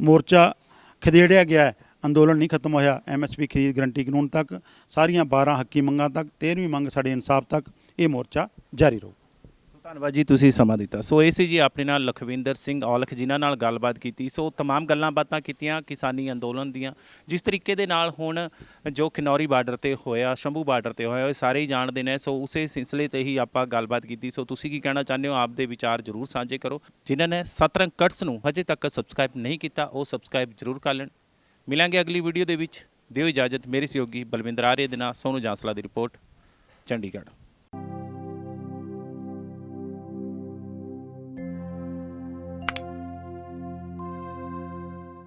ਮੋਰਚਾ ਖਦੇੜਿਆ ਗਿਆ ਅੰਦੋਲਨ ਨਹੀਂ ਖਤਮ ਹੋਇਆ ਐਮਐਸਪੀ ਖਰੀਦ ਗਰੰਟੀ ਕਾਨੂੰਨ ਤੱਕ ਸਾਰੀਆਂ 12 ਹੱਕੀ ਮੰਗਾਂ ਤੱਕ 13ਵੀਂ ਮੰਗ ਸਾਡੇ ਇਨਸਾਫ ਤੱਕ ਇਹ ਮੋਰਚਾ ਜਾਰੀ ਰਹੂ ਸੋ ਧੰਨਵਾਦ ਜੀ ਤੁਸੀਂ ਸਮਾਂ ਦਿੱਤਾ ਸੋ ਇਹ ਸੀ ਜੀ ਆਪਣੇ ਨਾਲ ਲਖਵਿੰਦਰ ਸਿੰਘ ਔਲਖ ਜਿਨ੍ਹਾਂ ਨਾਲ ਗੱਲਬਾਤ ਕੀਤੀ ਸੋ तमाम ਗੱਲਾਂ ਬਾਤਾਂ ਕੀਤੀਆਂ ਕਿਸਾਨੀ ਅੰਦੋਲਨ ਦੀਆਂ ਜਿਸ ਤਰੀਕੇ ਦੇ ਨਾਲ ਹੁਣ ਜੋ ਖਨੌਰੀ ਬਾਰਡਰ ਤੇ ਹੋਇਆ ਸ਼ੰਭੂ ਬਾਰਡਰ ਤੇ ਹੋਇਆ ਉਹ ਸਾਰੇ ਹੀ ਜਾਣਦੇ ਨੇ ਸੋ ਉਸੇ ਸਿਲਸਿਲੇ ਤੇ ਹੀ ਆਪਾਂ ਗੱਲਬਾਤ ਕੀਤੀ ਸੋ ਤੁਸੀਂ ਕੀ ਕਹਿਣਾ ਚਾਹੁੰਦੇ ਹੋ ਆਪਦੇ ਵਿਚਾਰ ਜ਼ਰੂਰ ਸਾਂਝੇ ਕਰੋ ਜਿਨ੍ਹਾਂ ਨੇ ਸਤਰੰਗ ਕਟਸ ਨੂੰ ਹਜੇ ਤੱਕ ਸਬਸਕ੍ਰਾਈਬ ਨਹੀਂ ਕੀਤਾ ਉਹ ਸਬਸਕ੍ਰਾਈਬ ਜ਼ਰੂਰ ਕਰ ਲੈਣ ਮਿਲਾਂਗੇ ਅਗਲੀ ਵੀਡੀਓ ਦੇ ਵਿੱਚ। ਦਿਓ ਇਜਾਜ਼ਤ, ਮੇਰੇ ਸਹਿਯੋਗੀ ਬਲਵਿੰਦਰ ਆਰੇ ਦੇ ਨਾਲ ਸੋਨੂ ਜਾਂਸਲਾ ਦੀ ਰਿਪੋਰਟ, ਚੰਡੀਗੜ੍ਹ।